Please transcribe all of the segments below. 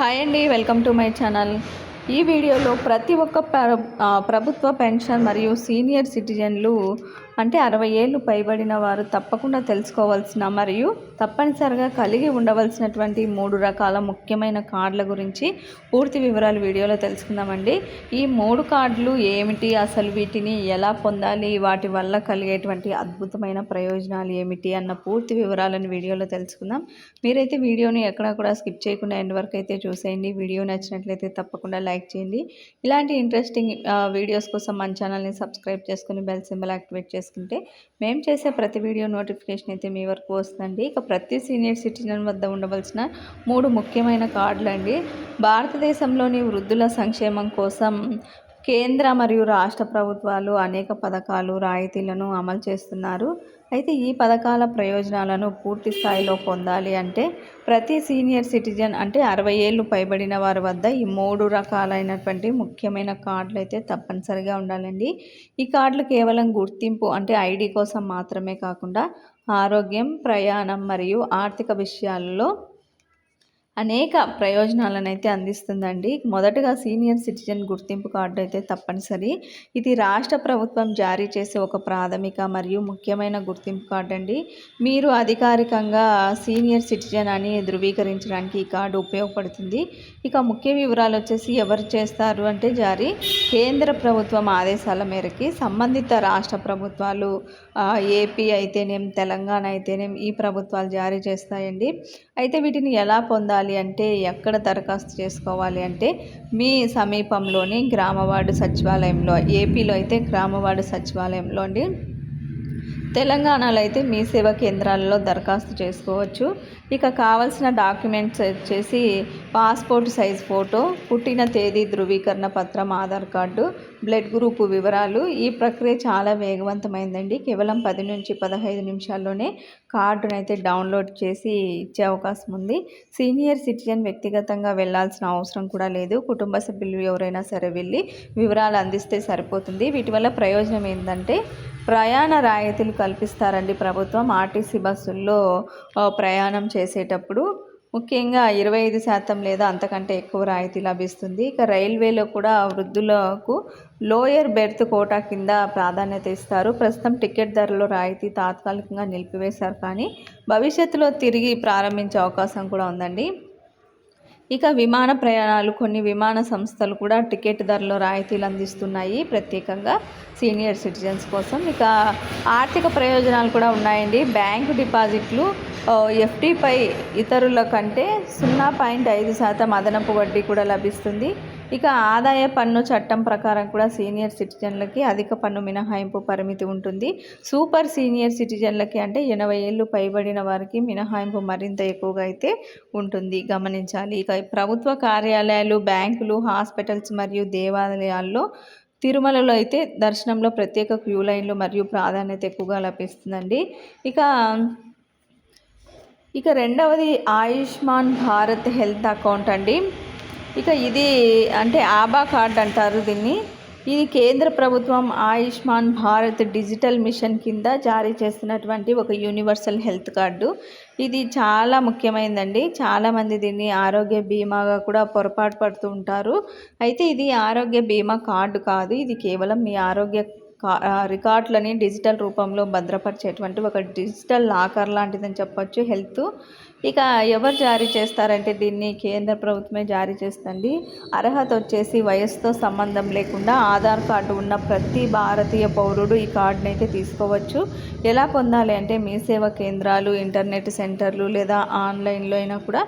Hi అండి welcome to my channel. ఈ వీడియోలో ప్రతి ఒక్క ప్ర- ప్రభుత్వ పెన్షన్ మరియు సీనియర్ సిటిజన్లు అంటే అరవై ఏళ్ళు పైబడిన వారు తప్పకుండా తెలుసుకోవాల్సిన మరియు తప్పనిసరిగా కలిగి ఉండవలసినటువంటి మూడు రకాల ముఖ్యమైన కార్డుల గురించి పూర్తి వివరాలు వీడియోలో తెలుసుకుందామండి. ఈ మూడు కార్డులు ఏమిటి? అసలు వీటిని ఎలా పొందాలి? వాటి వల్ల కలిగేటువంటి అద్భుతమైన ప్రయోజనాలు ఏమిటి? అన్న పూర్తి వివరాలను వీడియోలో తెలుసుకుందాం. మీరైతే వీడియోని ఎక్కడా కూడా స్కిప్ చేయకుండా ఎండ్ వరకు అయితే చూసేయండి. వీడియో నచ్చినట్లయితే తప్పకుండా లైక్ చేయండి. ఇలాంటి ఇంట్రెస్టింగ్ వీడియోస్ కోసం మన ఛానల్ని సబ్స్క్రైబ్ చేసుకుని బెల్ సింబల్ యాక్టివేట్ చేసుకుంటే మేము చేసే ప్రతి వీడియో నోటిఫికేషన్ అయితే మీ వరకు వస్తుందండి. ఇక ప్రతి సీనియర్ సిటిజన్ వద్ద ఉండవలసిన మూడు ముఖ్యమైన కార్డులు అండి భారతదేశంలోని వృద్ధుల సంక్షేమం కోసం కేంద్ర మరియు రాష్ట్ర ప్రభుత్వాలు అనేక పథకాలు రాయితీలను అమలు చేస్తున్నారు. అయితే ఈ పథకాల ప్రయోజనాలను పూర్తి స్థాయిలో పొందాలి అంటే ప్రతి సీనియర్ సిటిజన్ అంటే అరవై ఏళ్ళు పైబడిన వారి వద్ద ఈ మూడు రకాలైనటువంటి ముఖ్యమైన కార్డులు అయితే తప్పనిసరిగా ఉండాలండి. ఈ కార్డులు కేవలం గుర్తింపు అంటే ఐడి కోసం మాత్రమే కాకుండా ఆరోగ్యం ప్రయాణం మరియు ఆర్థిక విషయాల్లో అనేక ప్రయోజనాలను అయితే అందిస్తుందండి. మొదటగా సీనియర్ సిటిజన్ గుర్తింపు కార్డు అయితే తప్పనిసరి. ఇది రాష్ట్ర ప్రభుత్వం జారీ చేసే ఒక ప్రాథమిక మరియు ముఖ్యమైన గుర్తింపు కార్డు అండి మీరు అధికారికంగా సీనియర్ సిటిజన్ అని ధృవీకరించడానికి ఈ కార్డు ఉపయోగపడుతుంది. ఇక ముఖ్య వివరాలు వచ్చేసి ఎవరు చేస్తారు అంటే జారీ కేంద్ర ప్రభుత్వం ఆదేశాల మేరకి సంబంధిత రాష్ట్ర ప్రభుత్వాలు ఏపీ అయితేనేం తెలంగాణ అయితేనేం ఈ ప్రభుత్వాలు జారీ చేస్తాయండి. అయితే వీటిని ఎలా పొందాలి? అంటే ఎక్కడ దరఖాస్తు చేసుకోవాలి అంటే మీ సమీపంలోని గ్రామవార్డు సచివాలయంలో ఏపీలో అయితే గ్రామవార్డు సచివాలయంలో అండి. తెలంగాణలో అయితే మీ సేవా కేంద్రాలలో దరఖాస్తు చేసుకోవచ్చు. ఇక కావాల్సిన డాక్యుమెంట్స్ వచ్చేసి పాస్పోర్ట్ సైజ్ ఫోటో పుట్టిన తేదీ ధృవీకరణ పత్రం ఆధార్ కార్డు బ్లడ్ గ్రూప్ వివరాలు. ఈ ప్రక్రియ చాలా వేగవంతమైందండి. కేవలం పది నుంచి పదహైదు నిమిషాల్లోనే కార్డును అయితే డౌన్లోడ్ చేసి ఇచ్చే అవకాశం ఉంది. సీనియర్ సిటిజన్ వ్యక్తిగతంగా వెళ్ళాల్సిన అవసరం కూడా లేదు. కుటుంబ సభ్యులు ఎవరైనా సరే వెళ్ళి వివరాలు అందిస్తే సరిపోతుంది. వీటి వల్ల ప్రయోజనం ఏంటంటే ప్రయాణ రాయితీలు కల్పిస్తారండి ప్రభుత్వం. ఆర్టీసీ బస్సుల్లో ప్రయాణం చేసేటప్పుడు ముఖ్యంగా ఇరవై ఐదు శాతం లేదా అంతకంటే ఎక్కువ రాయితీ లభిస్తుంది. ఇక రైల్వేలో కూడా వృద్ధులకు లోయర్ బెర్త్ కోటా కింద ప్రాధాన్యత ఇస్తారు. ప్రస్తుతం టికెట్ ధరలో రాయితీ తాత్కాలికంగా నిలిపివేశారు కానీ భవిష్యత్తులో తిరిగి ప్రారంభించే అవకాశం కూడా ఉందండి. ఇక విమాన ప్రయాణాలు కొన్ని విమాన సంస్థలు కూడా టికెట్ ధరలో రాయితీలు అందిస్తున్నాయి. ప్రత్యేకంగా సీనియర్ సిటిజన్స్ కోసం ఇక ఆర్థిక ప్రయోజనాలు కూడా ఉన్నాయండి. బ్యాంకు డిపాజిట్లు ఎఫ్డిపై ఇతరుల కంటే సున్నా పాయింట్ ఐదు శాతం అదనపు వడ్డీ కూడా లభిస్తుంది. ఇక ఆదాయ పన్ను చట్టం ప్రకారం కూడా సీనియర్ సిటిజన్లకి అధిక పన్ను మినహాయింపు పరిమితి ఉంటుంది. సూపర్ సీనియర్ సిటిజన్లకి అంటే ఎనభై ఏళ్ళు పైబడిన వారికి మినహాయింపు మరింత ఎక్కువగా అయితే ఉంటుంది. గమనించాలి. ఇక ప్రభుత్వ కార్యాలయాలు బ్యాంకులు హాస్పిటల్స్ మరియు దేవాలయాల్లో తిరుమలలో అయితే దర్శనంలో ప్రత్యేక క్యూ లైన్లు మరియు ప్రాధాన్యత ఎక్కువగా లభిస్తుందండి. ఇక ఇక రెండవది ఆయుష్మాన్ భారత్ హెల్త్ అకౌంట్ అండి. ఇక ఇది అంటే ఆబా కార్డ్ అంటారు దీన్ని. ఇది కేంద్ర ప్రభుత్వం ఆయుష్మాన్ భారత్ డిజిటల్ మిషన్ కింద జారీ చేస్తున్నటువంటి ఒక యూనివర్సల్ హెల్త్ కార్డు. ఇది చాలా ముఖ్యమైనదండి చాలామంది దీన్ని ఆరోగ్య బీమాగా కూడా పొరపాటు పడుతూ ఉంటారు. అయితే ఇది ఆరోగ్య బీమా కార్డు కాదు. ఇది కేవలం మీ ఆరోగ్య కా- రికార్డులని డిజిటల్ రూపంలో భద్రపరిచేటువంటి ఒక డిజిటల్ లాకర్ లాంటిదని చెప్పొచ్చు. హెల్త్ ఇక ఎవరు జారీ చేస్తారంటే దీన్ని కేంద్ర ప్రభుత్వమే జారీ చేస్తుంది అర్హత వచ్చేసి వయసుతో సంబంధం లేకుండా ఆధార్ కార్డు ఉన్న ప్రతి భారతీయ పౌరుడు ఈ కార్డుని అయితే తీసుకోవచ్చు. ఎలా పొందాలి అంటే మీ సేవా కేంద్రాలు ఇంటర్నెట్ సెంటర్లు లేదా ఆన్లైన్లో అయినా కూడా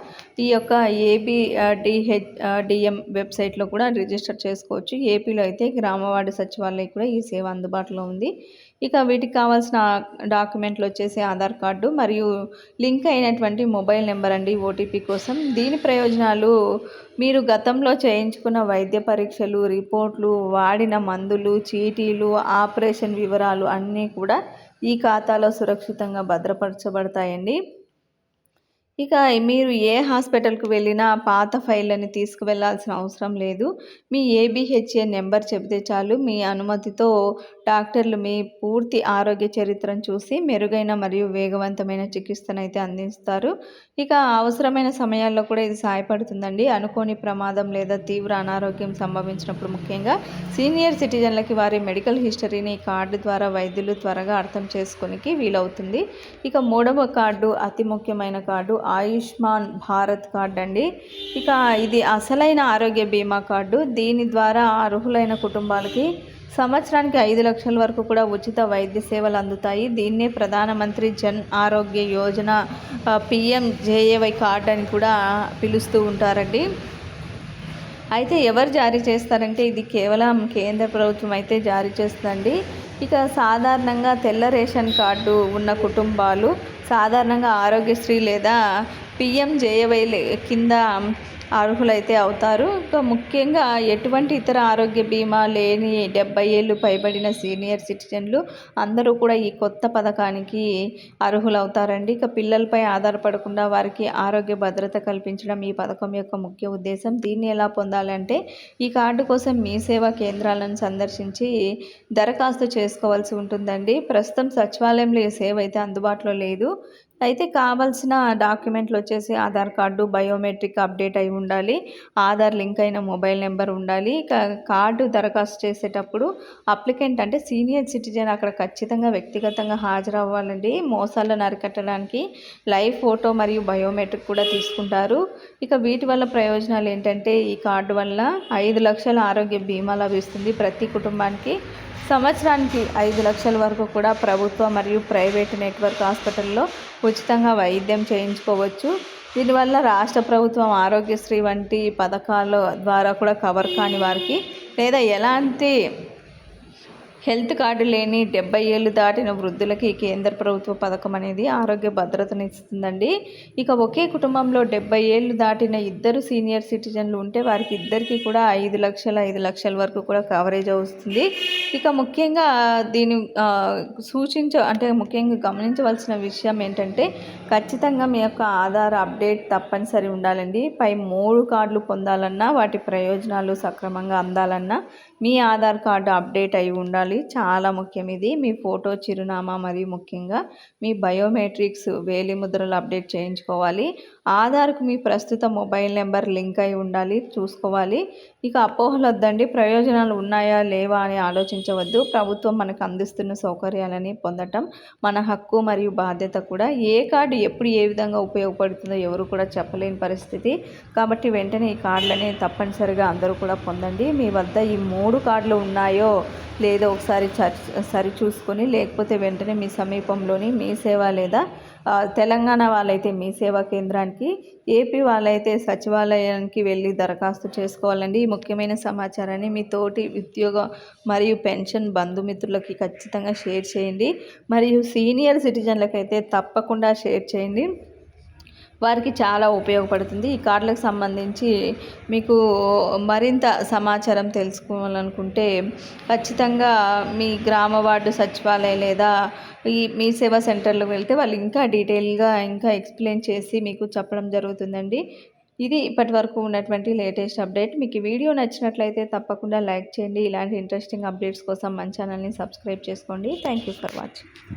ఈ యొక్క ఏపీ డిహెచ్ డిఎం వెబ్సైట్లో కూడా రిజిస్టర్ చేసుకోవచ్చు. ఏపీలో అయితే గ్రామవాడి సచివాలయం కూడా ఈ సేవ అందుబాటులో ఉంది. ఇక వీటికి కావాల్సిన డాక్యుమెంట్లు వచ్చేసి ఆధార్ కార్డు మరియు లింక్ అయినటువంటి మొబైల్ నెంబర్ అండి ఓటీపీ కోసం. దీని ప్రయోజనాలు మీరు గతంలో చేయించుకున్న వైద్య పరీక్షలు రిపోర్ట్లు వాడిన మందులు చీటీలు ఆపరేషన్ వివరాలు అన్నీ కూడా ఈ ఖాతాలో సురక్షితంగా భద్రపరచబడతాయండి. ఇక మీరు ఏ హాస్పిటల్కు వెళ్ళినా పాత ఫైళ్ళని తీసుకువెళ్ళాల్సిన అవసరం లేదు. మీ ఏబిహెచ్ఏ నెంబర్ చెబితే చాలు మీ అనుమతితో డాక్టర్లు మీ పూర్తి ఆరోగ్య చరిత్రను చూసి మెరుగైన మరియు వేగవంతమైన చికిత్సనైతే అందిస్తారు. ఇక అవసరమైన సమయాల్లో కూడా ఇది సహాయపడుతుందండి. అనుకోని ప్రమాదం లేదా తీవ్ర అనారోగ్యం సంభవించినప్పుడు ముఖ్యంగా సీనియర్ సిటిజన్‌లకి వారి మెడికల్ హిస్టరీని కార్డు ద్వారా వైద్యులు త్వరగా అర్థం చేసుకోనికి వీలవుతుంది. ఇక మూడవ కార్డు అతి ముఖ్యమైన కార్డు ఆయుష్మాన్ భారత్ కార్డ్ అండి. ఇక ఇది అసలైన ఆరోగ్య బీమా కార్డు. దీని ద్వారా అర్హులైన కుటుంబాలకి సంవత్సరానికి ఐదు లక్షల వరకు కూడా ఉచిత వైద్య సేవలు అందుతాయి. దీన్నే ప్రధానమంత్రి జన్ ఆరోగ్య యోజన పిఎంజేఏవై కార్డ్ అని కూడా పిలుస్తూ ఉంటారండి. అయితే ఎవరు జారీ చేస్తారంటే ఇది కేవలం కేంద్ర ప్రభుత్వం అయితే జారీ చేస్తుందండి. ఇక సాధారణంగా తెల్ల రేషన్ కార్డు ఉన్న కుటుంబాలు సాధారణంగా ఆరోగ్యశ్రీ లేదా పిఎంజేఏవై కింద అర్హులైతే అవుతారు. ఇంకా ముఖ్యంగా ఎటువంటి ఇతర ఆరోగ్య బీమా లేని డెబ్బై ఏళ్ళు పైబడిన సీనియర్ సిటిజన్లు అందరూ కూడా ఈ కొత్త పథకానికి అర్హులవుతారండి. ఇక పిల్లలపై ఆధారపడకుండా వారికి ఆరోగ్య భద్రత కల్పించడం ఈ పథకం యొక్క ముఖ్య ఉద్దేశం. దీన్ని ఎలా పొందాలంటే ఈ కార్డు కోసం మీ సేవా కేంద్రాలను సందర్శించి దరఖాస్తు చేసుకోవాల్సి ఉంటుందండి. ప్రస్తుతం సచివాలయంలో ఈ సేవ అయితే అందుబాటులో లేదు. అయితే కావాల్సిన డాక్యుమెంట్లు వచ్చేసి ఆధార్ కార్డు బయోమెట్రిక్ అప్డేట్ అయి ఉండాలి. ఆధార్ లింక్ అయిన మొబైల్ నెంబర్ ఉండాలి. కార్డు దరఖాస్తు చేసేటప్పుడు అప్లికెంట్ అంటే సీనియర్ సిటిజన్ అక్కడ ఖచ్చితంగా వ్యక్తిగతంగా హాజరవ్వాలండి. మోసాలను అరికట్టడానికి లైవ్ ఫోటో మరియు బయోమెట్రిక్ కూడా తీసుకుంటారు. ఇక వీటి వల్ల ప్రయోజనాలు ఏంటంటే ఈ కార్డు వల్ల ఐదు లక్షల ఆరోగ్య బీమా లభిస్తుంది ప్రతి కుటుంబానికి. సంవత్సరానికి ఐదు లక్షల వరకు కూడా ప్రభుత్వ మరియు ప్రైవేటు నెట్వర్క్ హాస్పిటల్లో ఉచితంగా వైద్యం చేయించుకోవచ్చు. దీనివల్ల రాష్ట్ర ప్రభుత్వం ఆరోగ్యశ్రీ వంటి పథకాల ద్వారా కూడా కవర్ కాని వారికి లేదా ఎలాంటి హెల్త్ కార్డు లేని డెబ్బై ఏళ్ళు దాటిన వృద్ధులకి కేంద్ర ప్రభుత్వ పథకం అనేది ఆరోగ్య భద్రతను ఇస్తుందండి. ఇక ఒకే కుటుంబంలో డెబ్బై ఏళ్ళు దాటిన ఇద్దరు సీనియర్ సిటిజన్లు ఉంటే వారికి ఇద్దరికి కూడా ఐదు లక్షల ఐదు లక్షల వరకు కూడా కవరేజ్ వస్తుంది. ఇక ముఖ్యంగా దీని సూచించ అంటే ముఖ్యంగా గమనించవలసిన విషయం ఏంటంటే ఖచ్చితంగా మీ యొక్క ఆధార్ అప్డేట్ తప్పనిసరి ఉండాలండి. పై మూడు కార్డులు పొందాలన్నా వాటి ప్రయోజనాలు సక్రమంగా అందాలన్నా మీ ఆధార్ కార్డు అప్డేట్ అయి ఉండాలి. చాలా ముఖ్యం ఇది. మీ ఫోటో చిరునామా మరియు ముఖ్యంగా మీ బయోమెట్రిక్స్ వేలి ముద్రలు అప్డేట్ చేయించుకోవాలి. ఆధార్కు మీ ప్రస్తుత మొబైల్ నెంబర్ లింక్ అయి ఉండాలి. చూసుకోవాలి. ఇక అపోహలు వద్దండి ప్రయోజనాలు ఉన్నాయా? లేవా? అని ఆలోచించవద్దు. ప్రభుత్వం మనకు అందిస్తున్న సౌకర్యాలని పొందటం మన హక్కు మరియు బాధ్యత కూడా. ఏ కార్డు ఎప్పుడు ఏ విధంగా ఉపయోగపడుతుందో ఎవరు కూడా చెప్పలేని పరిస్థితి. కాబట్టి వెంటనే ఈ కార్డులని తప్పనిసరిగా అందరూ కూడా పొందండి. మీ వద్ద ఈ మూడు కార్డులు ఉన్నాయో లేదో ఒకసారి సరి చూసుకొని లేకపోతే వెంటనే మీ సమీపంలోని మీ సేవ లేదా తెలంగాణ వాళ్ళైతే మీ సేవా కేంద్రానికి ఏపీ వాళ్ళైతే సచివాలయానికి వెళ్ళి దరఖాస్తు చేసుకోవాలండి. ఈ ముఖ్యమైన సమాచారాన్ని మీ తోటి ఉద్యోగ మరియు పెన్షన్ బంధుమిత్రులకి ఖచ్చితంగా షేర్ చేయండి. మరియు సీనియర్ సిటిజన్లకైతే తప్పకుండా షేర్ చేయండి. వారికి చాలా ఉపయోగపడుతుంది. ఈ కార్డులకు సంబంధించి మీకు మరింత సమాచారం తెలుసుకోవాలనుకుంటే ఖచ్చితంగా మీ గ్రామ వార్డు సచివాలయం లేదా ఈ మీ సేవా సెంటర్లకు వెళ్తే వాళ్ళు ఇంకా డీటెయిల్గా ఇంకా ఎక్స్ప్లెయిన్ చేసి మీకు చెప్పడం జరుగుతుందండి. ఇది ఇప్పటి వరకు ఉన్నటువంటి లేటెస్ట్ అప్డేట్. మీకు వీడియో నచ్చినట్లయితే తప్పకుండా లైక్ చేయండి. ఇలాంటి ఇంట్రెస్టింగ్ అప్డేట్స్ కోసం మన ఛానల్ని సబ్స్క్రైబ్ చేసుకోండి. Thank you for watching.